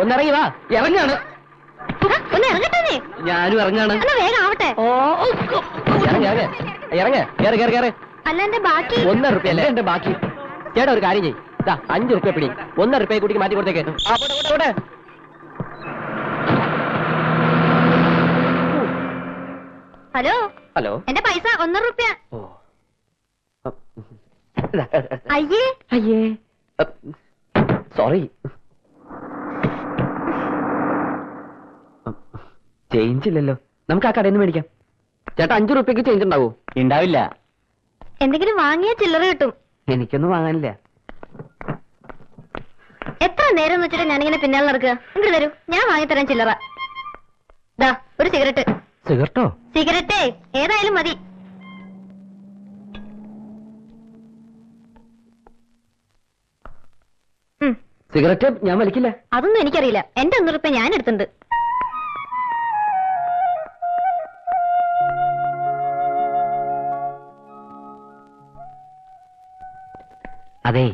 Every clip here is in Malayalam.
ഒന്നിറങ്ങി വാ ഇറങ്ങാണ് ഒന്ന് ഇറങ്ങട്ടെ ഞാനും ഇറങ്ങാണ്. വേഗം ആവട്ടെ. ഇറങ്ങ കേറ് കേറ് കേറ്. അല്ല എന്റെ ബാക്കി. ഒന്നര റുപ്യ അല്ലേ? എന്റെ ബാക്കി. ചേട്ടാ ഒരു കാര്യം ചെയ്യ്. അഞ്ചു അഞ്ച് റുപ്യ പിടി. ഒന്നര റുപ്യ കൂട്ടിക്ക് മാറ്റി കൊടുത്തേക്ക്. ഹലോ? ഹലോ? എന്റെ പൈസ ഒന്നര റുപ്യ. അയ്യേ. അയ്യേ. സോറി. ചേഞ്ച് ഇല്ലല്ലോ. നമുക്ക് ആ കടയിൽ നിന്ന് മേടിക്കാം. ചേട്ടാ അഞ്ചു റുപ്യക്ക് ചേഞ്ച് ഉണ്ടാവോ? ഉണ്ടാവില്ല. എന്തെങ്കിലും വാങ്ങിയ ചില്ലറ കിട്ടും. എനിക്കൊന്നും വാങ്ങാനില്ല. എത്ര നേരം എന്ന് വെച്ചിട്ട് ഞാനിങ്ങനെ പിന്നാലെ നടക്കുക? ഇങ്ങോട്ട് തരൂ ഞാൻ വാങ്ങിത്തരാം ചില്ലറ. ദാ ഒരു സിഗരറ്റ്. സിഗരറ്റോ? സിഗരറ്റേ ഏതായാലും മതി. സിഗരറ്റ് ഞാൻ വലിക്കില്ല. അതൊന്നും എനിക്കറിയില്ല. എന്റെ ഒന്നുറുപ്പ ഞാൻ എടുത്തിട്ടുണ്ട്. അതെ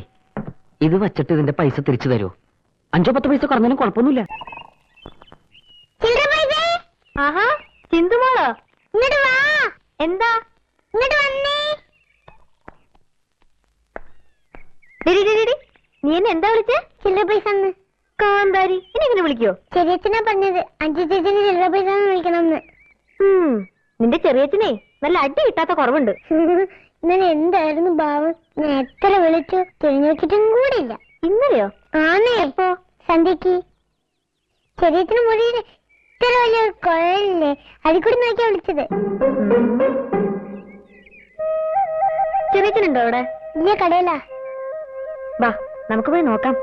ഇത് വച്ചിട്ട് ഇതിന്റെ പൈസ തിരിച്ചു തരൂ. അഞ്ചോ പത്ത് പൈസ കുറഞ്ഞാലും കുഴപ്പമൊന്നുമില്ല. ആഹാ ചിന്തുമോളോ ഇങ്ങോട്ട് വാ. എന്താ? ഇങ്ങോട്ട് വന്നേ. നീ എന്നെ എന്താ വിളിച്ചേ? ചില്ലറ പൈസ കാന്താരി ഇനി എങ്ങനെ വിളിക്കോ? ചെറിയച്ഛനാ പറഞ്ഞത്. അഞ്ചു ചേച്ചിന് ചില്ലറ പൈസ വിളിക്കണമെന്ന്. ഉം, നിന്റെ ചെറിയച്ഛനെ നല്ല അടി കിട്ടാത്ത കുറവുണ്ട്. ഇന്നലെ എന്തായിരുന്നു ഭാവം ഞാൻ എത്ര വിളിച്ചു? തിരിഞ്ഞു കൂടില്ല ഇന്നലെയോ? ആന്നേ. എപ്പോ? സന്ധ്യക്ക്. ശരീരത്തിന് മുറിയിൽ ഇത്ര വലിയ കുഴലില്ലേ? അതിൽ കൂടി നോക്കിയാ വിളിച്ചത്. ചെറിയ അവിടെ? ഇല്ല കടയിലാ. വാ നമുക്ക് പോയി നോക്കാം.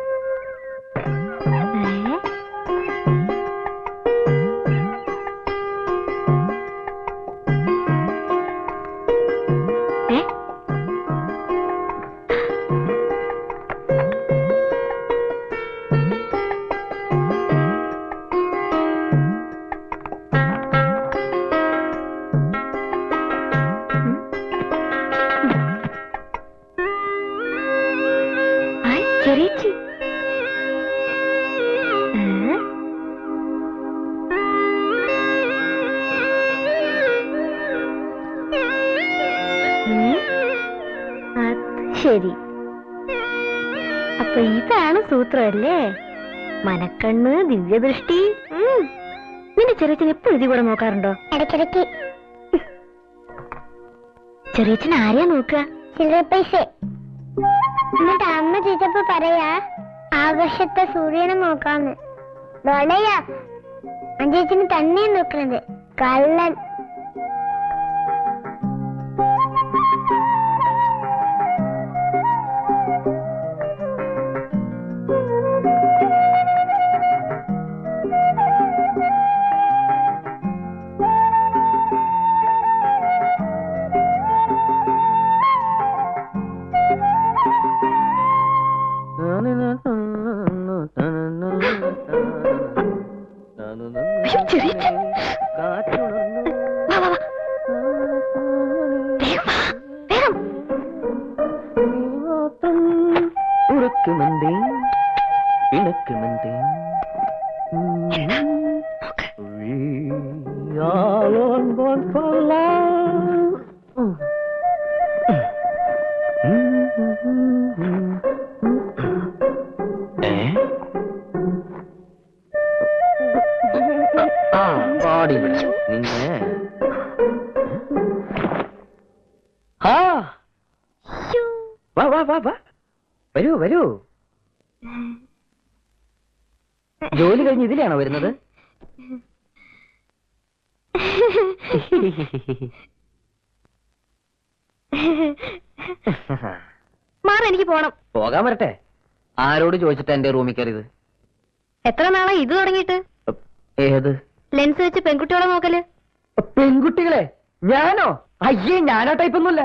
ശരി. അപ്പൊ ഇതാണ് സൂത്രമല്ലേ? മനക്കണ്ണ് ദിവ്യദൃഷ്ടി. നിന്റെ ചെറിയച്ചൻ എപ്പോഴും ഇതി കൂടെ നോക്കാറുണ്ടോ? ഇടയ്ക്കിടയ്ക്ക്. ചെറിയച്ചൻ ആരെയാ നോക്കുക? ചില്ലറ പൈസ. എന്നിട്ട് അമ്മ ചോദിച്ചപ്പോ പറയാ ആകാശത്തെ സൂര്യനെ നോക്കാന്ന്. ഡോളയാ അഞ്ചേച്ചിന് തന്നെ നോക്കണത്. കള്ളൻ. On born for love. ആ, പാടി വിളിച്ചു. നിന്നെ ആ. വാ വാ വാ വാ വരൂ വരൂ ജോലി കഴിഞ്ഞ് ഇതിലാണോ വരുന്നത് മാറി എനിക്ക് പോണം. പോകാൻ വരട്ടെ. ആരോട് ചോദിച്ചിട്ട് എന്റെ റൂമിൽ കയറിയത്? എത്ര നാളാ ഇത് തുടങ്ങിയിട്ട്? ഏത്? ലെൻസ് വെച്ച് പെൺകുട്ടികളെ നോക്കൽ. പെൺകുട്ടികളെ? ഞാനോ? അയ്യേ ഞാനാ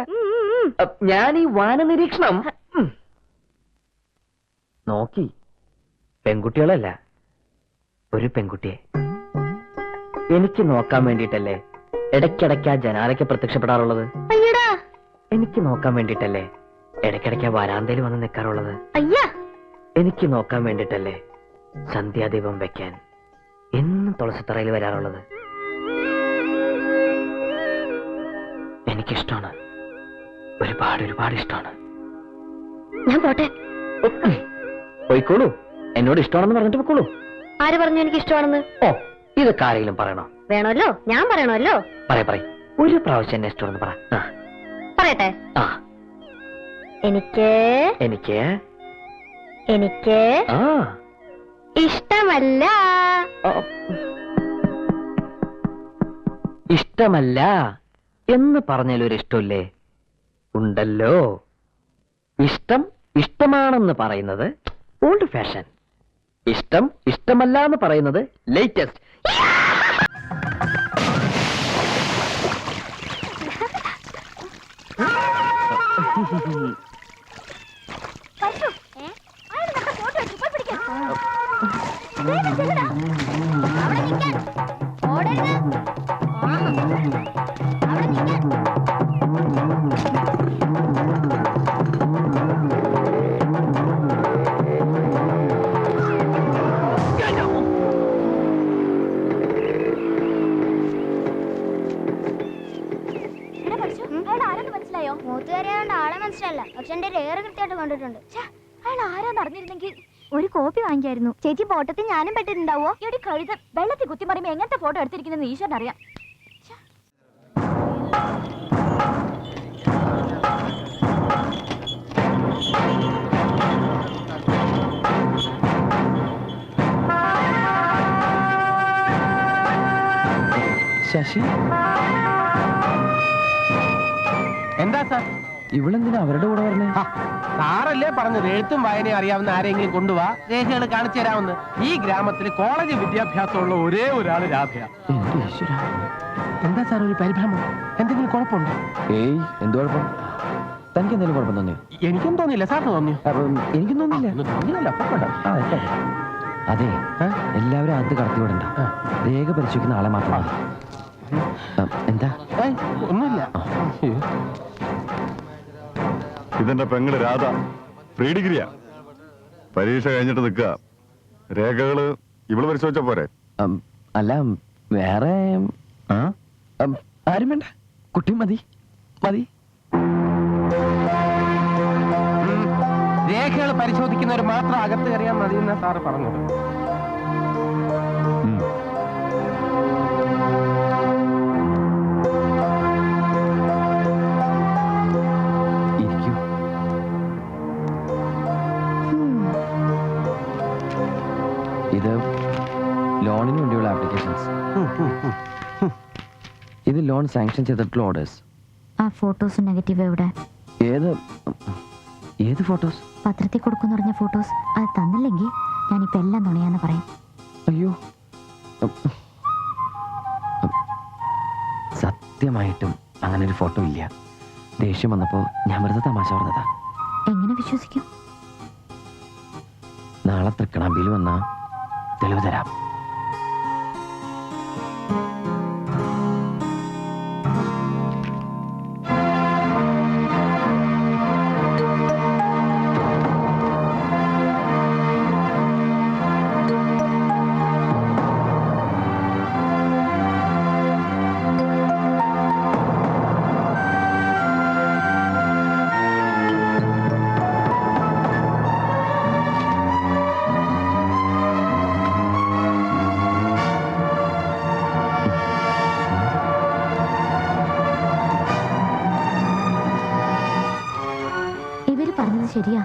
ഉം, ഉം. ഞാൻ ഈ വാന നിരീക്ഷണം നോക്കി. പെൺകുട്ടികളല്ല. ഒരു പെൺകുട്ടിയെ. എനിക്ക് നോക്കാൻ വേണ്ടിയിട്ടല്ലേ ഇടയ്ക്കിടയ്ക്ക് ആ ജനാലയ്ക്ക് പ്രത്യക്ഷപ്പെടാറുള്ളത്? അയ്യടാ. എനിക്ക് നോക്കാൻ വേണ്ടിയിട്ടല്ലേ ഇടയ്ക്കിടയ്ക്ക് ആ വരാന്തയിൽ വന്ന് നിൽക്കാറുള്ളത് അയ്യാ. എനിക്ക് നോക്കാൻ വേണ്ടിയിട്ടല്ലേ സന്ധ്യാദീപം വെക്കാൻ എന്നും തുളസിത്തറയിൽ വരാറുള്ളത്? എനിക്കിഷ്ടമാണ്. ഒരുപാട് ഒരുപാട് ഇഷ്ടമാണ്. ഞാൻ പോട്ടെ. പോയിക്കോളൂ. എന്നോട് ഇഷ്ടമാണെന്ന് പറഞ്ഞിട്ട് പോയിക്കോളൂ ആര് പറഞ്ഞു എനിക്ക് ഇഷ്ടമാണെന്ന് ഓ ഇതൊക്കെ ആരെങ്കിലും പറയണോ? വേണമല്ലോ. ഞാൻ പറയണമല്ലോ. പറയ പറയ. ഒരു പ്രാവശ്യം എന്നെ ഇഷ്ടമെന്ന് പറ. ആ, പറയട്ടെ. ആ. എനിക്ക് എനിക്ക് എനിക്ക് ആ. ഇഷ്ടമല്ല. ഇഷ്ടമല്ല എന്ന് പറഞ്ഞാൽ ഒരു ഇഷ്ടമില്ലേ? ഉണ്ടല്ലോ. ഇഷ്ടം ഇഷ്ടമാണെന്ന് പറയുന്നത് ഓൾഡ് ഫാഷൻ ഇഷ്ടം ഇഷ്ടമല്ല എന്ന് പറയുന്നത് ലേറ്റസ്റ്റ് போட்டோ எடுத்து போய் பிடிக்க. മനസ്സിലായോ മൂത്തുകാരിയായോണ്ട് ആളെ മനസ്സിലല്ല പക്ഷെ എന്റെ ലെയർ കൃത്യമായിട്ട് കണ്ടിട്ടുണ്ട്. അയാൾ ആരാന്ന് അറിഞ്ഞിരുന്നെങ്കിൽ ഒരു കോപ്പി വാങ്ങിക്കായിരുന്നു. ചേച്ചി ഫോട്ടോത്തിൽ ഞാനും പെട്ടിട്ടുണ്ടാവോ എടി കഴുത വെള്ളത്തിൽ കുത്തി മറിയുമ്പോ എങ്ങനത്തെ ഫോട്ടോ എടുത്തിരിക്കുന്നത് ഈശ്വരൻ അറിയാം. ശശി? എന്താ സാർ? ഇവളെന്തിനാ അവരുടെ കൂടെ പറഞ്ഞേ സാറല്ലേ പറഞ്ഞത്? എഴുത്തും വായനയും അറിയാവുന്ന ആരെങ്കിലും കൊണ്ടുപോവാ രേഖകൾ കാണിച്ചു തരാമെന്ന്. ഈ ഗ്രാമത്തിൽ കോളേജ് വിദ്യാഭ്യാസമുള്ള ഒരേ ഒരാൾ രാധയ. എന്റെ ഈശ്വര? എന്താ സാർ ഒരു പരിഭ്രമം? എന്തെങ്കിലും കുഴപ്പമുണ്ടോ? ഏയ് എന്ത് കുഴപ്പം? തനിക്ക് എന്തെങ്കിലും കുഴപ്പം തോന്നിയോ? എനിക്കും തോന്നിയില്ല. സാറിന് തോന്നിയോ? എനിക്കും തോന്നില്ല തോന്നിയില്ല? അതെ? എല്ലാവരും അത് കടത്തി വിടണ്ട രേഖ പരിശോധിക്കുന്ന ആളെ മാത്രം മതി. ആ, എന്താ? ഒന്നുമില്ല. ഇതെന്റെ പെങ്ങൾ രാധ. പ്രീ ഡിഗ്രിയാ. പരീക്ഷ കഴിഞ്ഞിട്ട് നിൽക്കുക. രേഖകൾ ഇവൾ പരിശോധിച്ച പോരെ? അല്ല വേറെ ആരും വേണ്ട. കുട്ടി മതി. മതി. രേഖകൾ പരിശോധിക്കുന്നവർ മാത്രം അകത്ത് കയറിയാൽ മതി എന്നാ സാറ് പറഞ്ഞത്. ലോൺ സാങ്ഷൻ ചെയ്തിട്ടുള്ള ഓർഡേഴ്സ് ആ ഫോട്ടോസ് നെഗറ്റീവ് എവിടെ? ഏത് ഏത് ഫോട്ടോസ്? പത്രത്തിൽ കൊടുക്കുന്ന പറഞ്ഞ ഫോട്ടോസ് അത് തന്നില്ലെങ്കിൽ ഞാനിപ്പോ എല്ലാം തുണയാന്ന് പറയും. അയ്യോ. സത്യമായിട്ടും അങ്ങനെ ഒരു ഫോട്ടോ ഇല്ല. ദേഷ്യം വന്നപ്പോൾ ഞാൻ വെറുതെ തമാശ പറഞ്ഞതാ. എങ്ങനെ വിശ്വസിക്കും? നാളെ തൃക്കണാമ്പിയിൽ വന്നാ തെളിവ് തരാം. ശരിയാ.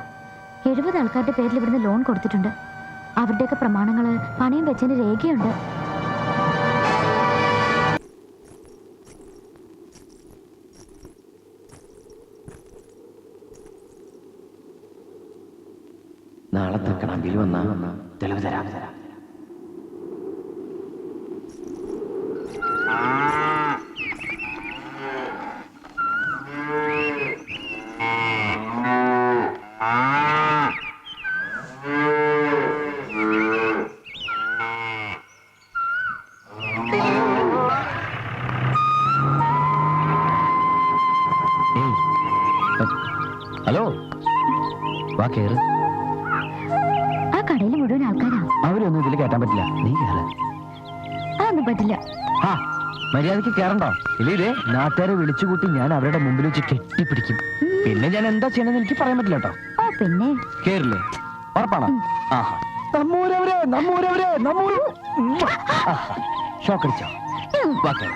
എഴുപത് ആൾക്കാരുടെ പേരിൽ ഇവിടുന്ന് ലോൺ കൊടുത്തിട്ടുണ്ട്. അവരുടെയൊക്കെ പ്രമാണങ്ങൾ പണയം വെച്ചതിന് രേഖയുണ്ട്. നാളെ തൃക്കണാമ്പിയിൽ വന്നാ തെളിവ് തരാം. ഏയ്, വാ കേറ്. ആ കടയിൽ മുഴുവൻ ആൾക്കാരാ. അവരൊന്നും ഇതിൽ കയറ്റാൻ പറ്റില്ല. നീ കേറ്. അതൊന്നും പറ്റില്ല. ആ മര്യാദയ്ക്ക് കയറണ്ടോ ഇല്ലേ നാട്ടുകാരെ വിളിച്ചുകൂട്ടി ഞാൻ അവരുടെ മുമ്പിൽ വെച്ച് കെട്ടിപ്പിടിക്കും. പിന്നെ ഞാൻ എന്താ ചെയ്യണമെന്ന് എനിക്ക് പറയാൻ പറ്റില്ല കേട്ടോ. പിന്നെ? കേറില്ലേ? ഉറപ്പാണോ? ആഹാ. നമ്മൂരവരെ നമ്മൂരവരെ നമ്മൂര് ഷോക്കടിച്ചോ? വാ കേറ്.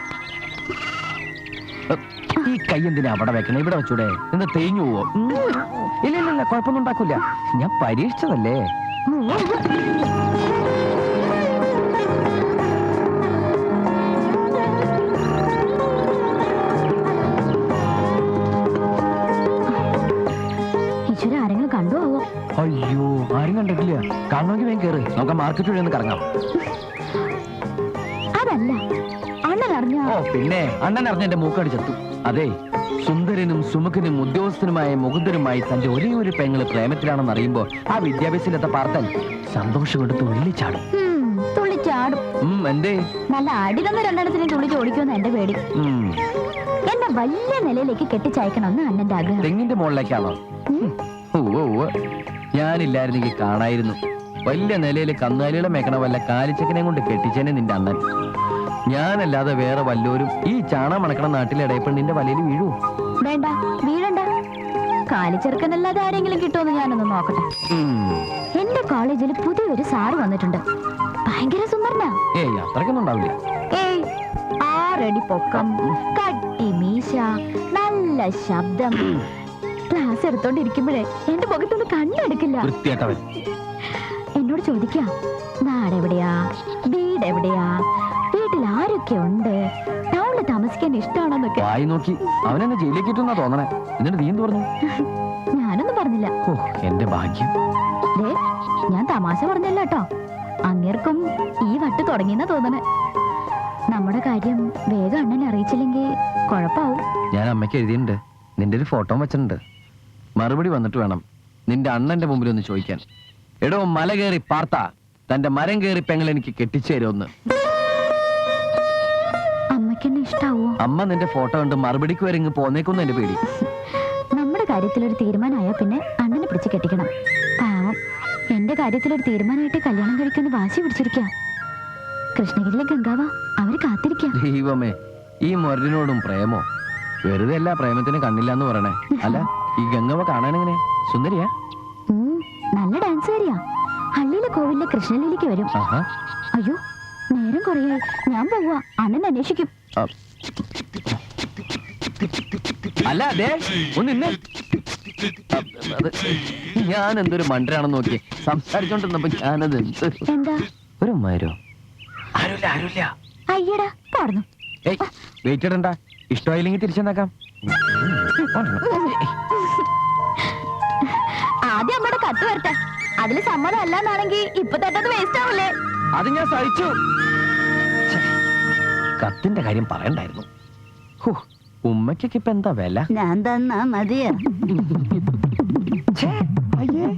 ഈ കൈ എന്തിനാ അവിടെ വെക്കണേ? ഇവിടെ വെച്ചൂടെ. എന്താ തേഞ്ഞു പോവോ. ഇല്ല ഇല്ല ഇല്ല കുഴപ്പമൊന്നും ഉണ്ടാക്കൂല ഞാൻ പരീക്ഷിച്ചതല്ലേ? ഈശ്വര ആരെങ്കിലും കണ്ടു ആവോ അയ്യോ ആരും കണ്ടിട്ടില്ല. കാണണമെങ്കിൽ വേഗം കയറി നമുക്ക് മാർക്കറ്റ് വഴി ഒന്ന് കറങ്ങാം. അതല്ല അണ്ണൻ അറിഞ്ഞോ ഓ പിന്നെ അണ്ണൻ അറിഞ്ഞ എന്റെ മൂക്കടിച്ചെത്തു അതെ സുന്ദരനും സുമുഖനും ഉദ്യോഗസ്ഥനുമായ മുകുന്ദരുമായി തന്റെ ഒരേ ഒരു പെങ്ങൾ പ്രേമത്തിലാണെന്ന് അറിയുമ്പോ ആ വിദ്യാഭ്യാസത്തിലെത്ത പാർത്തൻ സന്തോഷം കൊണ്ട് തുള്ളിച്ചാടും തുള്ളിച്ചാടും എന്തേ? നല്ല അടിതന്ന രണ്ടെണ്ണത്തിനെ തുള്ളിച്ച് ഓടിക്കുമെന്ന് എന്റെ പേടി. എന്നെ വലിയ നിലയിലേക്ക് കെട്ടിച്ചയക്കണമെന്ന് അണ്ണന്റെ ആഗ്രഹം. തെങ്ങിന്റെ മുകളിലേക്കാണോ? ഞാനില്ലായിരുന്നെങ്കിൽ കാണായിരുന്നു. വലിയ നിലയിൽ കന്നുകാലികളെ മേക്കണ വല്ല കാലിച്ചക്കനെ കൊണ്ട് കെട്ടിച്ചേനെ നിന്റെ അണ്ണൻ. ഞാനല്ലാതെ വേറെ വല്ലോരും ഈ ചാണ മണക്കണ നാട്ടിലെ ഇടയപ്പെണ്ണിന്റെ വലയിൽ വീഴൂ. വേണ്ട വീഴണ്ട. കാലിച്ചെറുക്കനല്ലാതെ ആരെങ്കിലും കിട്ടുമെന്ന് ഞാനൊന്ന് നോക്കട്ടെ. എന്റെ കോളേജിൽ പുതിയൊരു സാറ് വന്നിട്ടുണ്ട്. ഭയങ്കര സുന്ദരനാ. ഏയ് അത്രയ്ക്കൊന്നും ഉണ്ടാവില്ല. ഏയ് ആറടി പൊക്കം കട്ടി മീശ നല്ല ശബ്ദം. ക്ലാസ് എടുത്തോണ്ടിരിക്കുമ്പോഴേ എന്റെ മുഖത്തൊന്ന് കണ്ണെടുക്കില്ല. എന്നോട് ചോദിക്കാം നാടെവിടെയാ? വീട് എവിടെയാ വീട്ടിൽ ആരൊക്കെ ഉണ്ട് ടൗണിൽ താമസിക്കാൻ ഇഷ്ടമാണെന്നൊക്കെ. വായി നോക്കി. അവനെന്നെ ജയിലേക്ക് ഇട്ടെന്നാ തോന്നണേ. എന്നിട്ട് നീ എന്ത് പറഞ്ഞു? ഞാനൊന്നും പറഞ്ഞില്ല. ഓ എന്റെ ഭാഗ്യം. ദേ ഞാൻ തമാശ പറഞ്ഞല്ല കേട്ടോ അങ്ങേർക്കും ഈ വട്ട് തുടങ്ങിയെന്നാ തോന്നണേ. നമ്മുടെ കാര്യം വേഗം അണ്ണനെ അറിയിച്ചില്ലെങ്കിൽ കുഴപ്പാവും. ഞാൻ അമ്മയ്ക്ക് എഴുതിയിട്ടുണ്ട്. നിന്റെ ഒരു ഫോട്ടോ വെച്ചിട്ടുണ്ട്. മറുപടി വന്നിട്ട് വേണം നിന്റെ അണ്ണന്റെ മുമ്പിൽ ഒന്ന് ചോദിക്കാൻ. എടോ മല കയറി പാർത്ത. തന്റെ മരം കയറി പെങ്ങൾ എനിക്ക് കെട്ടിച്ചു തരുമെന്ന് ഇഷ്ടാവോ അമ്മ നിന്റെ ഫോട്ടോ കണ്ട് മറുപടിക്ക് വരെ ഇങ്ങ് പോന്നേക്കൊന്നും എന്റെ പേടി. നമ്മുടെ കാര്യത്തിൽ ഒരു തീരുമാനമായാ പിന്നെ അണ്ണനെ പിടിച്ച് കെട്ടിക്കണം. പാവം എന്റെ കാര്യത്തിൽ ഒരു തീരുമാനമായിട്ട് കല്യാണം കഴിക്കുമെന്ന് വാശി പിടിച്ചിരിക്ക. കൃഷ്ണഗിരിയിലെ ഗംഗാവ അവർ കാത്തിരിക്കാം. ദൈവമേ ഈ മുരടിനോടും പ്രേമോ? വെറുതെ അല്ല പ്രേമത്തിന് കണ്ണില്ല എന്ന് പറയണേ. അല്ല ഈ ഗംഗവ കാണാനെങ്ങനെ സുന്ദരിയാ? നല്ല ഡാൻസ് കാരിയാ ഹള്ളിയിലെ കോവിലിലെ കൃഷ്ണലീലയ്ക്ക് വരും. ആഹാ. അയ്യോ നേരം കുറയായി. ഞാൻ പോവാ. അണ്ണൻ അന്വേഷിക്കും. അല്ല അതെ ഒന്ന് ഇന്ന്. ഞാൻ എന്തൊരു മണ്ടരാണെന്ന് നോക്കി സംസാരിച്ചോണ്ടിരുന്നപ്പോ ഞാനത് എന്ത്? ഒരു മരോ? ആരുമില്ല ആരുമില്ല അയ്യടാ ഏയ് വെയിറ്റ് ഇടണ്ട ഇഷ്ടമായില്ലെങ്കിൽ തിരിച്ചെന്നാക്കാം. ആദ്യം അമ്മയുടെ കത്ത് വരട്ടെ. അതിൽ സമ്മതം അല്ലാന്നാണെങ്കിൽ ഇപ്പൊ തട്ടത് വേസ്റ്റ് ആവില്ലേ അത് ഞാൻ സഹിച്ചു. കത്തിന്റെ കാര്യം പറയണ്ടായിരുന്നു ഹോ, ഉമ്മയ്ക്കൊക്കെ ഇപ്പൊ എന്താ വില ഞാൻ തന്നാ മതിയോ ഛേ, അയ്യേ.